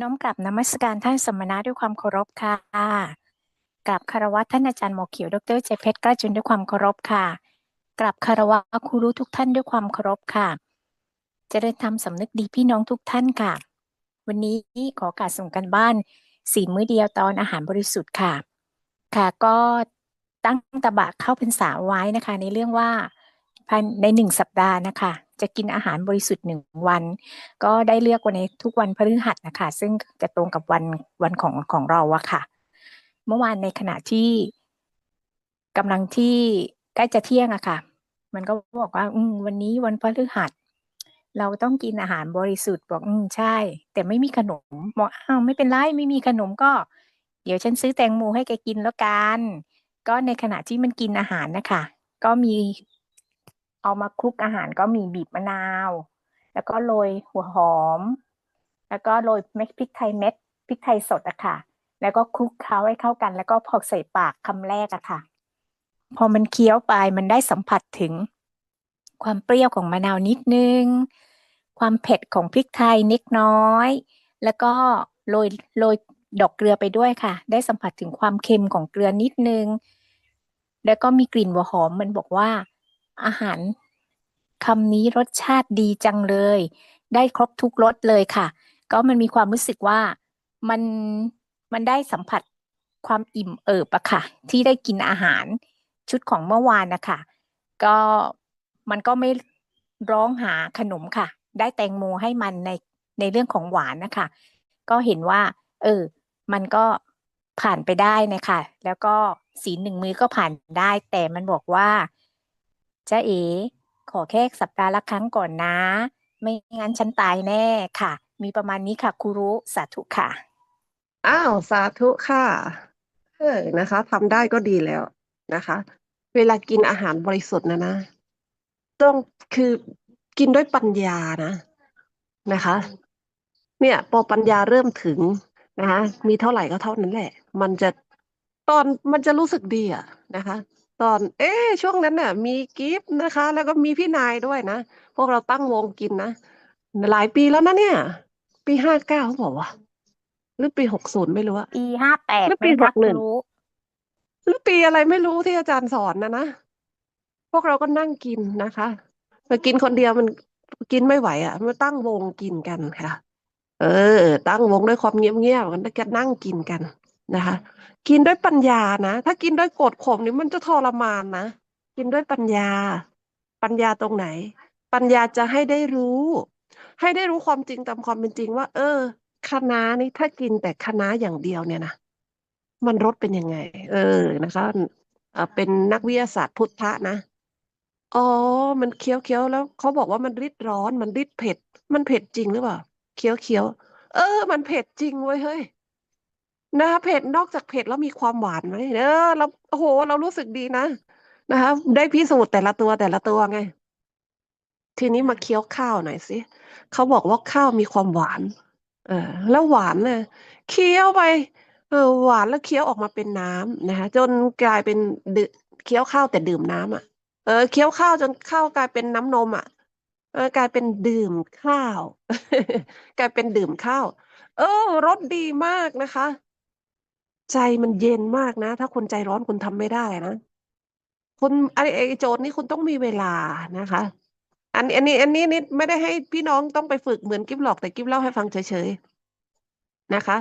น้อมกลับนมัสการท่านสมณะด้วยความเคารพค่ะกราบคารวะท่านอาจารย์หมอเขียวดรเจเพชรกล้าจุนด้วยความเคารพค่ะกราบคารวะครูรู้ทุกท่านด้วยความเคารพค่ะจริญธรรมสำนึกดีพี่น้องทุกท่านค่ะ วันนี้ขอการส่งกันบ้านสี่มื้อเดียวตอนอาหารบริสุทธิ์ค่ะ ค่ะก็ตั้งตะบะเข้าพรรษาไว้นะคะ ในเรื่องว่าภายในหนึ่งสัปดาห์นะคะ จะกินอาหารบริสุทธิ์หนึ่งวัน ก็ได้เลือกวันในทุกวันพฤหัสนะคะ ซึ่งจะตรงกับวันวันของของเราอะค่ะ เมื่อวานในขณะที่กำลังที่ใกล้จะเที่ยงอะค่ะ มันก็บอกว่าวันนี้วันพฤหัสเราต้องกินอาหารบริสุทธิ์บอกอืมใช่ แต่ไม่มีขนมบอกอ้าวไม่เป็นไรไม่มีขนมก็ เดี๋ยวฉันซื้อแตงโมให้แกกินแล้วกัน ก็ในขณะที่มันกินอาหารนะคะ ก็มี เอามาคลุกอาหารก็มีบีบมะนาว แล้วก็โรยหัวหอม แล้วก็โรยเม็ดพริกไทยเม็ดพริกไทยสดอะค่ะ แล้วก็คลุกเคล้าให้เข้ากัน แล้วก็พอใส่ปากคำแรกอะค่ะ พอมันเคี้ยวไปมันได้สัมผัสถึง ความเปรี้ยวของมะนาวนิดนึง ความเผ็ดของพริกไทยนิดน้อย แล้วก็โรยโรยดอกเกลือไปด้วยค่ะ ได้สัมผัสถึงความเค็มของเกลือนิดนึง แล้วก็มีกลิ่นหัวหอมมันบอกว่า อาหารคำนี้รสชาติดีจังเลย ได้ครบทุกรสเลยค่ะ ก็มันมีความรู้สึกว่ามันมันได้สัมผัสความอิ่มเอิบอะค่ะ ที่ได้กินอาหารชุดของเมื่อวานนะคะก็มันก็ไม่ร้องหาขนมค่ะ ได้แตงโมให้มันในในเรื่องของหวานนะคะ ก็เห็นว่า เออ มันก็ผ่านไปได้นะคะ แล้วก็สีหนึ่งมือก็ผ่านได้ แต่มันบอกว่า จ้าเอ๋ขอแค่สัปดาห์ละครั้งก่อนนะ ไม่งั้นฉันตายแน่ค่ะ มีประมาณนี้ค่ะครูรู้สาธุค่ะ อ้าว สาธุค่ะเออนะคะทำได้ก็ดีแล้วนะคะ เวลากินอาหารบริสุทธิ์นะนะ ต้องคือกินด้วยปัญญานะนะคะ เนี่ยพอปัญญาเริ่มถึงนะคะ มีเท่าไหร่ก็เท่านั้นแหละ มันจะตอนมันจะรู้สึกดีอะนะคะ ตอน เอ๊ะช่วงนั้นน่ะ มีกิฟต์นะคะ แล้วก็มีพี่นายด้วยนะ พวกเราตั้งวงกินนะหลายปีแล้วนะเนี่ย ปีห้าเก้าเขาบอกว่าหรือปีหกศูนย์ไม่รู้อะปีห้าแปดหรือไหมปีหคะกคหนึ่งรูหรือปีอะไรไม่รู้ที่อาจารย์สอนนะนะพวกเราก็นั่งกินนะคะแต่กินคนเดียวมันกินไม่ไหวอะมาตั้งวงกินกันค่ะ เออ ตั้งวงด้วยความเงียบๆกันแล้วก็นั่งกินกัน นะคะ กินด้วยปัญญานะ ถ้ากินด้วยโกรธข่มนี่มันจะทรมานนะ กินด้วยปัญญา ปัญญาตรงไหน ปัญญาจะให้ได้รู้ ให้ได้รู้ความจริงตามความเป็นจริงว่า เออคณะน้านี่ถ้ากินแต่คณะอย่างเดียวเนี่ยนะมันรสเป็นยังไง เออนะคะอ่อเป็นนักวิทยาศาสตร์พุทธะนะอ๋อ มันเคี้ยวเคี้ยวแล้วเขาบอกว่ามันริดร้อน มันริดเผ็ด มันเผ็ดจริงหรือเปล่า เคี้ยวเคี้ยว เออ มันเผ็ดจริงเว้ยเฮ้ย นะเผ็ดนอกจากเผ็ดแล้วมีความหวานไหมเออเราโอ้โห เรารู้สึกดีนะนะคะได้พิสูจน์แต่ละตัวแต่ละตัวไง ทีนี้มาเคี้ยวข้าวหน่อยสิเขาบอกว่าข้าวมีความหวาน เออ แล้วหวานเนี่ยเคี้ยวไปเออหวานแล้วเคี้ยวออกมาเป็นน้ำนะคะจนกลายเป็นดึเคี้ยวข้าวแต่ดื่มน้ำอะ เออเคี้ยวข้าวจนข้าวกลายเป็นน้ำนมอะเออกลายเป็นดื่มข้าว กลายเป็นดื่มข้าว เออรสดีมากนะคะ ใจมันเย็นมากนะ ถ้าคนใจร้อนคุณทำไม่ได้นะ คุณไอ้ไอ้โจทย์นี้คุณต้องมีเวลานะคะ อันอันนี้ อันนี้นี่ไม่ได้ให้พี่น้องต้องไปฝึกเหมือนกิ๊บหรอกแต่กิ๊บเล่าให้ฟังเฉยๆนะคะ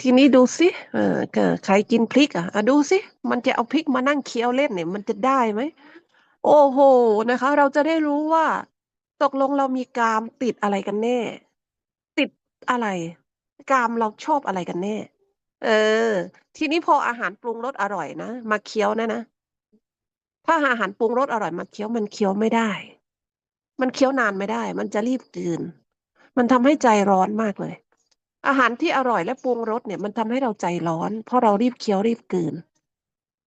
ทีนี้ดูสิเออใครกินพริกอะดูสิมันจะเอาพริกมานั่งเคี้ยวเล่นเนี่ยมันจะได้ไหมโอ้โหนะคะ เราจะได้รู้ว่า ตกลงเรามีกามติดอะไรกันแน่ ติดอะไร กามเราชอบอะไรกันแน่ เออ ทีนี้พออาหารปรุงรสอร่อยนะมาเคี้ยวนะนะถ้าอาหารปรุงรสอร่อยมาเคี้ยวมันเคี้ยวไม่ได้ มันเคี้ยวนานไม่ได้ มันจะรีบกลืนมันทำให้ใจร้อนมากเลย อาหารที่อร่อยและปรุงรสเนี่ยมันทำให้เราใจร้อน เพราะเรารีบเคี้ยวรีบกลืน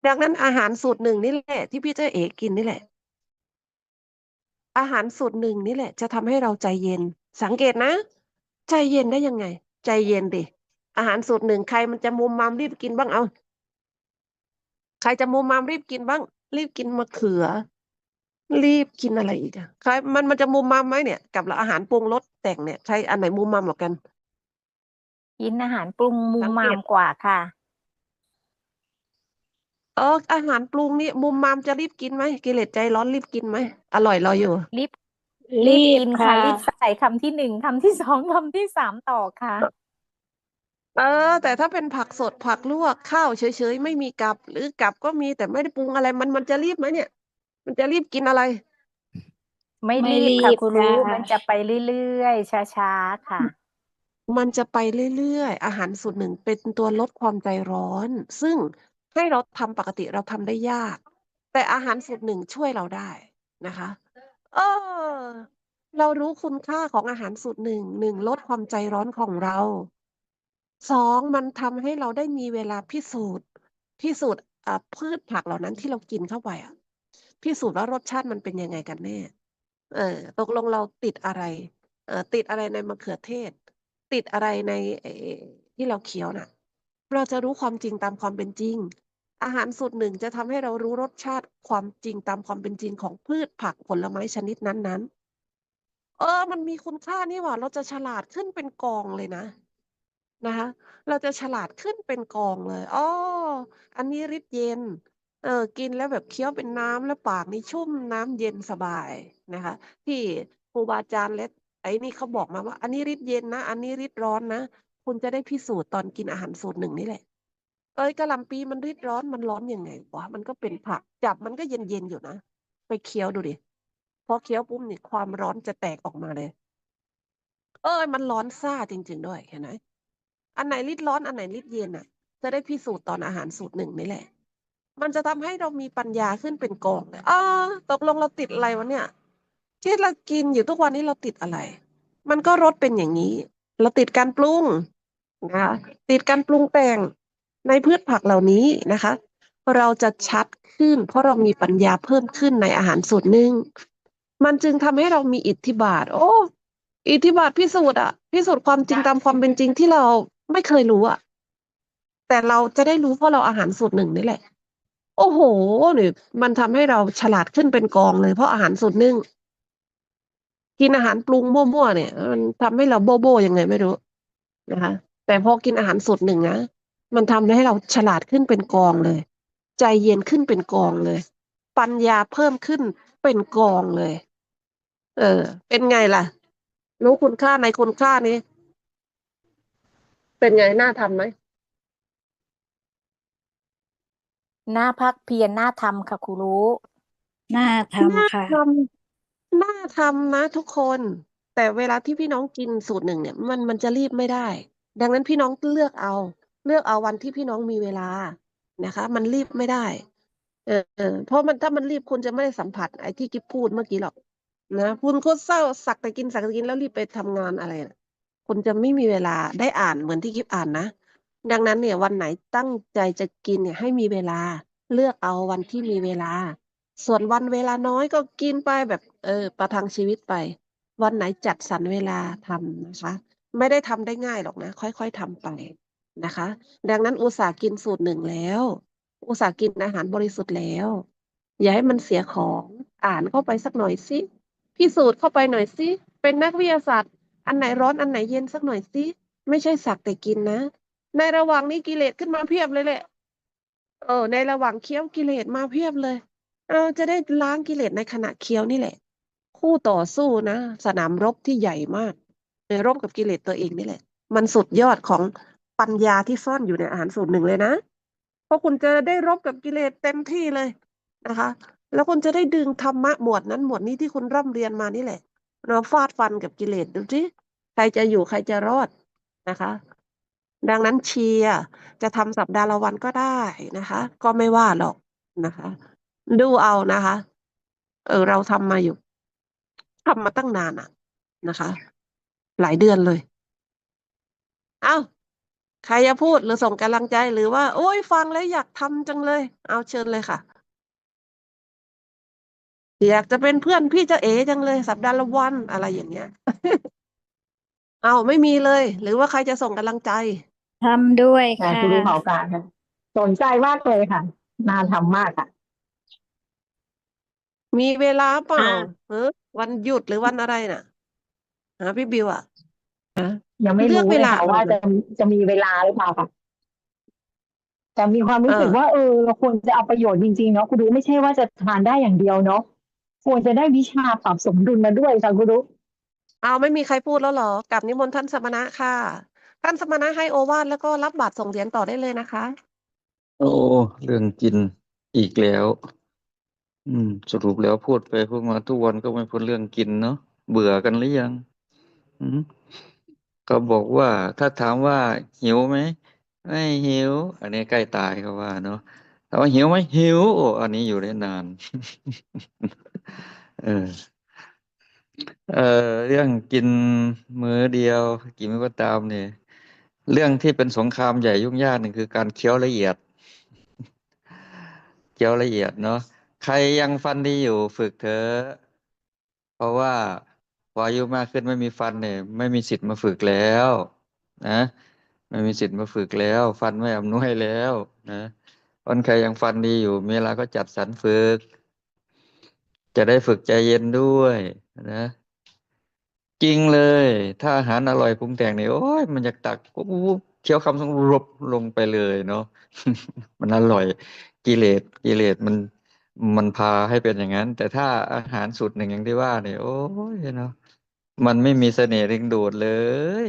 ดังนั้นอาหารสูตรหนึ่งนี่แหละที่พี่เจ้าเอ๋กินนี่แหละ อาหารสูตรหนึ่งนี่แหละ จะทำให้เราใจเย็น สังเกตนะ ใจเย็นได้ยังไง ใจเย็นดิ อาหารสูตรหนึ่งใครมันจะมุมมามรีบกินบ้างเอา ใครจะมุมมามรีบกินบ้าง รีบกินมะเขือ รีบกินอะไรอีกอะใครมันมันจะมุมมามไหมเนี่ย กับอาหารปรุงรสแต่งเนี่ยใครอันไหนมุมมามกว่ากัน กินอาหารปรุงมุมสังมาเกตมกว่าค่ะเอออาหารปรุงนี่มุมมามจะรีบกินไหมกิเลสใจร้อนรีบกินไหมอร่อยรออยู่ รีบรีรีบบกินค่ะค่ะรีบใส่คำที่หนึ่งคำที่สองคำที่สามต่อค่ะ เออ แต่ถ้าเป็นผักสด ผักลวก ข้าวเฉย ๆ ไม่มีกับ หรือกับก็มีแต่ไม่ได้ปรุงอะไร มัน มันจะรีบไหมเนี่ย มันจะรีบกินอะไร ไม่ไม่รีบค่ะรีบครูรู้ค่ะมันจะไปเรื่อยๆช้าๆค่ะ มันจะไปเรื่อยๆ อาหารสูตรหนึ่งเป็นตัวลดความใจร้อน ซึ่งให้เราทำปกติเราทำได้ยาก แต่อาหารสูตรหนึ่งช่วยเราได้นะคะ เออ เรารู้คุณค่าของอาหารสูตรหนึ่งหนึ่งลดความใจร้อนของเรา สองมันทำให้เราได้มีเวลาพิสูจน์ พิสูจน์พืชผักเหล่านั้นที่เรากินเข้าไปอะพิสูจน์ว่ารสชาติมันเป็นยังไงกันแน่ เออตกลงเราติดอะไร เออติดอะไรในมะเขือเทศ ติดอะไรในที่เราเคี้ยวน่ะ เราจะรู้ความจริงตามความเป็นจริง อาหารสูตรหนึ่งจะทำให้เรารู้รสชาติความจริงตามความเป็นจริงของพืชผักผลไม้ชนิดนั้นๆ เออ มันมีคุณค่านี่หว่า เราจะฉลาดขึ้นเป็นกองเลยนะ นะคะ เราจะฉลาดขึ้นเป็นกองเลยอ๋ออันนี้ฤทธิ์เย็น เออ กินแล้วแบบเคี้ยวเป็นน้ำแล้วปากนี่ชุ่มน้ำเย็นสบายนะคะ ที่ครูบาอาจารย์และไอ้นี่เขาบอกมาว่า อันนี้ฤทธิ์เย็นนะ อันนี้ฤทธิ์ร้อนนะ คุณจะได้พิสูจน์ตอนกินอาหารสูตรหนึ่งนี่แหละ เอ้ยกะหล่ำปีมันฤทธิ์ร้อนมันร้อนยังไงวะ มันก็เป็นผักจับมันก็เย็นเย็นอยู่นะ ไปเคี้ยวดูดิ พอเคี้ยวปุ๊บนี่ความร้อนจะแตกออกมาเลย เอ้ยมันร้อนซ่าจริง ๆ ด้วยเห็นไหม อันไหนฤทธิ์ร้อนอันไหนฤทธิ์เย็นอะ จะได้พิสูจน์ตอนอาหารสูตรหนึ่งนี่แหละ มันจะทำให้เรามีปัญญาขึ้นเป็นกองเลยอ่าตกลงเราติดอะไรวะเนี่ยที่เรากินอยู่ทุกวันนี้เราติดอะไร มันก็รสเป็นอย่างนี้ เราติดการปรุงนะคะติดการปรุงแต่งในพืชผักเหล่านี้นะคะ เราจะชัดขึ้น เพราะเรามีปัญญาเพิ่มขึ้นในอาหารสูตรหนึ่งมันจึงทำให้เรามีอิทธิบาท โอ้ อิทธิบาทพิสูจน์อะพิสูจน์ความจริงตามความเป็นจริงที่เรา ไม่เคยรู้อะแต่เราจะได้รู้เพราะเราอาหารสูตรหนึ่งนี่แหละ โอ้โหเนี่มันทำให้เราฉลาดขึ้นเป็นกองเลย เพราะอาหารสูตรหนึ่งกินอาหารปรุงมั่วๆเนี่ย มันทำให้เราโบโบยังไงไม่รู้นะคะ แต่พอกินอาหารสูตรหนึ่งนะมันทำให้เราฉลาดขึ้นเป็นกองเลย ใจเย็นขึ้นเป็นกองเลย ปัญญาเพิ่มขึ้นเป็นกองเลย เออ เป็นไงล่ะ รู้คุณค่าในคุณค่านี้ เป็นไงน่าทำไหมหน้าพักเพียรหน้าทำค่ะครูรู้น่าน่าทำค่ะทำน่าทำนะทุกคน แต่เวลาที่พี่น้องกินสูตรหนึ่งเนี่ย มันมันจะรีบไม่ได้ ดังนั้นพี่น้องเลือกเอา เลือกเอาวันที่พี่น้องมีเวลานะคะ มันรีบไม่ได้ เออเออเพราะมันถ้ามันรีบคุณจะไม่ได้สัมผัสไอ้ที่กิ๊บพูดเมื่อกี้หรอกนะคุณโคตรเศร้าสักแต่กินสักแต่กินแล้วรีบไปทำงานอะไรนะ คุณจะไม่มีเวลาได้อ่านเหมือนที่กิ๊บอ่านนะ ดังนั้นเนี่ยวันไหนตั้งใจจะกินเนี่ยให้มีเวลาเลือกเอาวันที่มีเวลา ส่วนวันเวลาน้อยก็กินไปแบบเออประทังชีวิตไป วันไหนจัดสรรเวลาทำนะคะ ไม่ได้ทำได้ง่ายหรอกนะ ค่อยๆทำไปนะคะ ดังนั้นอุตส่าห์กินสูตรหนึ่งแล้ว อุตส่าห์กินอาหารบริสุทธิ์แล้ว อย่าให้มันเสียของอ่านเข้าไปสักหน่อยสิพิสูจน์เข้าไปหน่อยสิเป็นนักวิทยาศาสตร์ อันไหนร้อนอันไหนเย็นสักหน่อยสิไม่ใช่สักแต่กินนะ ในระหว่างนี้กิเลสขึ้นมาเพียบเลยแหละเออ ในระหว่างเคี้ยวกิเลสมาเพียบเลย เราจะได้ล้างกิเลสในขณะเคี้ยวนี่แหละ คู่ต่อสู้นะ สนามรบที่ใหญ่มากในรบกับกิเลสตัวเองนี่แหละ มันสุดยอดของปัญญาที่ซ่อนอยู่ในอาหารสูตรหนึ่งเลยนะเพราะคุณจะได้รบกับกิเลสเต็มที่เลยนะคะ แล้วคุณจะได้ดึงธรรมะหมวดนั้นหมวดนี้ที่คุณร่ำเรียนมานี่แหละ เราฟาดฟันกับกิเลสดูสิใครจะอยู่ใครจะรอดนะคะ ดังนั้นเชียร์จะทำสัปดาห์ละวันก็ได้นะคะ ก็ไม่ว่าหรอกนะคะ ดูเอานะคะ เออเราทำมาอยู่ทำมาตั้งนานอะนะคะ หลายเดือนเลย เอ้าใครจะพูดหรือส่งกำลังใจหรือว่า โอ้ยฟังแล้วอยากทำจังเลย เอาเชิญเลยค่ะ อยากจะเป็นเพื่อนพี่เจะเอ๋จังเลย สัปดาห์ละวันอะไรอย่างเงี้ย เอาไม่มีเลย หรือว่าใครจะส่งกำลังใจทำด้วยค่ะค่ะคุณรู้เผาการค่ะสนใจมากเลยค่ะ น่าทำมากค่ะ มีเวลาเปล่าอ่าเออวันหยุดหรือวันอะไรน่ะฮะพี่บิวอะฮะยังไม่เลือกรู้เวเลยลาค่ะว่าเอาเลจะยจะมีเวลาหรือเปล่าค่ะแต่มีความรู้สึกเออว่าเออเราควรจะเอาประโยชน์จริงๆเนาะคุณดูไม่ใช่ว่าจะทานได้อย่างเดียวเนาะ ควรจะได้วิชาปรับสมดุลมาด้วยค่ะคุณดูเอาไม่มีใครพูดแล้วเหรอ กลับนิมนต์ท่านสมณะค่ะ ท่านสมณะให้โอวาทแล้วก็รับบาตรส่งเหรียญต่อได้เลยนะคะ โอ้เรื่องกินอีกแล้ว อืม สรุปแล้วพูดไปพูดมาทุกวันก็ไม่พ้นเรื่องกินเนาะเบื่อกันหรือยัง อืมก็บอกว่าถ้าถามว่าหิวไหมไม่หิว อันนี้ใกล้ตายเขาว่าเนาะถามว่าหิวไหมหิวโอ้อันนี้อยู่ได้นาน เออ เออเรื่องกินมื้อเดียวกี่มื้อก็ตามเนี่ยเรื่องที่เป็นสงครามใหญ่ยุ่งยากหนึ่งคือการเคี้ยวละเอียด เคี้ยวละเอียดเนาะใครยังฟันดีอยู่ฝึกเถอะเพราะว่าพออายุมากขึ้นไม่มีฟันเนี่ยไม่มีสิทธิ์มาฝึกแล้ว นะไม่มีสิทธิ์มาฝึกแล้ว ฟันไม่อำนวยแล้ว นะคนใครยังฟันดีอยู่ มีเวลาก็จัดสรรฝึก จะได้ฝึกใจเย็นด้วยนะ จริงเลย ถ้าอาหารอร่อยปรุงแต่งเนี่ยโอ้ยมันอยากตักปุ๊บปุ๊บเคี้ยวคำสองรบลงไปเลยเนาะ มันอร่อยกิเลสกิเลสมันมันพาให้เป็นอย่างนั้น แต่ถ้าอาหารสูตรหนึ่งอย่างที่ว่าเนี่ยโอ้ยเนาะมันไม่มีเสน่ห์ดึงดูดเลย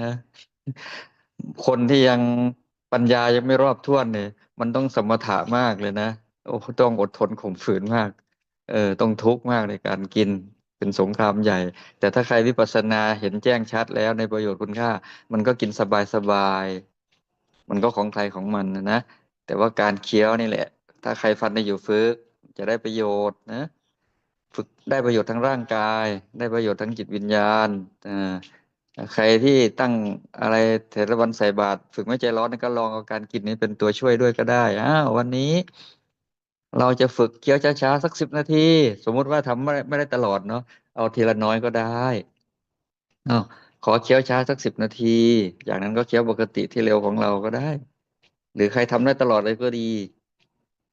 นะคนที่ยังปัญญายังไม่รอบถ้วนเนี่ย มันต้องสมถะมากเลยนะโอ้ต้องอดทนข่มฝืนมาก เออต้องทุกข์มากในการกินเป็นสงครามใหญ่ แต่ถ้าใครวิปัสสนาเห็นแจ้งชัดแล้วในประโยชน์คุณค่า มันก็กินสบายสบาย มันก็ของใครของมันนะ แต่ว่าการเคี้ยวนี่แหละ ถ้าใครฟันได้อยู่ฝึกจะได้ประโยชน์นะฝึกได้ประโยชน์ทั้งร่างกาย ได้ประโยชน์ทั้งจิตวิญญาณอ่าใครที่ตั้งอะไรเทระวันใส่บาตรฝึกไม่ใจร้อนก็ลองเอาการกินนี้เป็นตัวช่วยด้วยก็ได้อ้าววันนี้ เราจะฝึกเคี้ยวช้าๆ สักสิบนาที สมมุติว่าทำไม่ได้ไม่ได้ตลอดเนาะเอาทีละน้อยก็ได้อ้าขอเคี้ยวช้าสักสิบนาทีอย่างนั้นก็เคี้ยวปกติที่เร็วของเราก็ได้ หรือใครทำได้ตลอดเลยก็ดี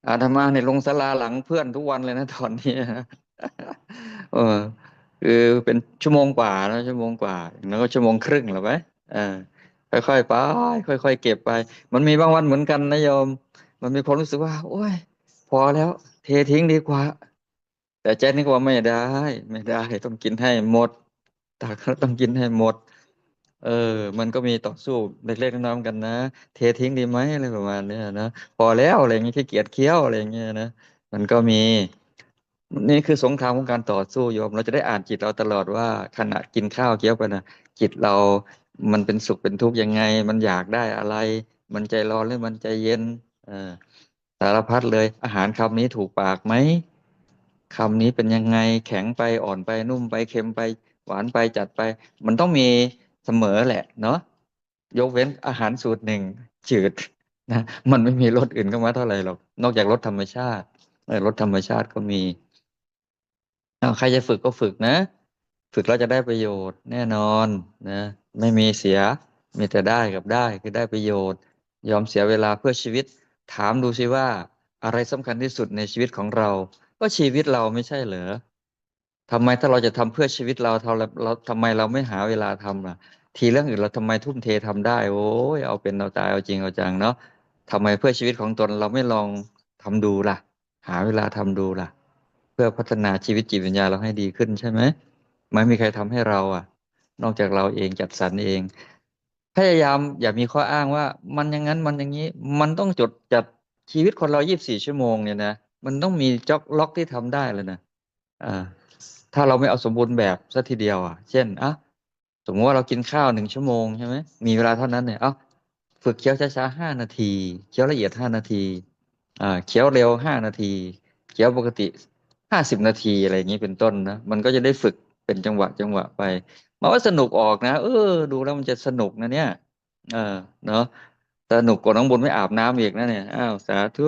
อาตมาเนี่ยลงศาลาหลังเพื่อนทุกวันเลยนะตอนนี้เออคือเป็นชั่วโมงกว่านะชั่วโมงกว่าแล้วก็ชั่วโมงครึ่งหรือไหมอ่าค่อยๆไปค่อยๆเก็บไป มันมีบางวันเหมือนกันนะโยม มันมีความรู้สึกว่า โอ้ย อแล้ว เททิ้งดีกว่า แต่ใจนึกว่าไม่ได้ ไม่ได้ ต้องกินให้หมดตักต้องกินให้หมด เออ มันก็มีต่อสู้เล็กๆน้อยๆกันนะ เททิ้งดีไหมอะไรประมาณเนี้ยนะพอแล้วอะไรอย่างเงี้ยขี้เกียจเคี้ยวอะไรอย่างเงี้ยนะมันก็มีนี่คือสงครามของการต่อสู้โยม เราจะได้อ่านจิตเราตลอดว่าขณะกินข้าวเคี้ยวไปนะจิตเรา มันเป็นสุขเป็นทุกข์ยังไง มันอยากได้อะไร มันใจร้อนหรือมันใจเย็น เออารพัดเลย อาหารคำนี้ถูกปากไหมคำนี้เป็นยังไงแข็งไปอ่อนไปนุ่มไปเค็มไป หวานไปจัดไป มันต้องมีเสมอแหละ เนาะยกเว้นอาหารสูตรหนึ่งจืดนะมันไม่มีรสอื่นเข้ามาเท่าไหร่หรอกนอกจากรสธรรมชาติรสธรรมชาติก็มีเอาใครจะฝึกก็ฝึกนะ ฝึกแล้วจะได้ประโยชน์แน่นอนนะไม่มีเสียมีแต่ได้กับได้คือได้ประโยชน์ ยอมเสียเวลาเพื่อชีวิต ถามดูสิว่าอะไรสำคัญที่สุดในชีวิตของเรา ก็ชีวิตเราไม่ใช่เหรอทำไมถ้าเราจะทำเพื่อชีวิตเราเราเราทำไมเราไม่หาเวลาทำล่ะ ทีเรื่องอื่นเราทำไมทุ่มเททำได้ โอ้ยเอาเป็นเอาตายเอาจริงเอาจังเนาะทำไมเพื่อชีวิตของตนเราไม่ลองทำดูล่ะ หาเวลาทำดูล่ะ เพื่อพัฒนาชีวิตจิตวิญญาณเราให้ดีขึ้นใช่ไหมไม่มีใครทำให้เราอะ นอกจากเราเองจัดสรรเอง พยายามอย่ามีข้ออ้างว่า มันอย่างนั้นมันอย่างนี้ มันต้องจดจัดชีวิตคนเรา24ชั่วโมงเนี่ยนะมันต้องมีจ็อกล็อกที่ทำได้เลยนะอ่าถ้าเราไม่เอาสมบูรณ์แบบซะทีเดียวอะ เช่นอะสมมติว่าเรากินข้าวหนึ่งชั่วโมงใช่ไหมมีเวลาเท่านั้นเนี่ยเอ้าฝึกเคี้ยวช้าๆห้านาทีเคี้ยวละเอียดห้านาทีอ่าเคี้ยวเร็วห้านาทีเคี้ยวปกติห้าสิบนาทีอะไรอย่างนี้เป็นต้นนะมันก็จะได้ฝึกเป็นจังหวะจังหวะไป มาว่าสนุกออกนะ เออ ดูแล้วมันจะสนุกนะเนี่ย เออ เนาะสนุกกว่าน้องบนไม่อาบน้ำอีกนะเนี่ย อ้าว สาธุ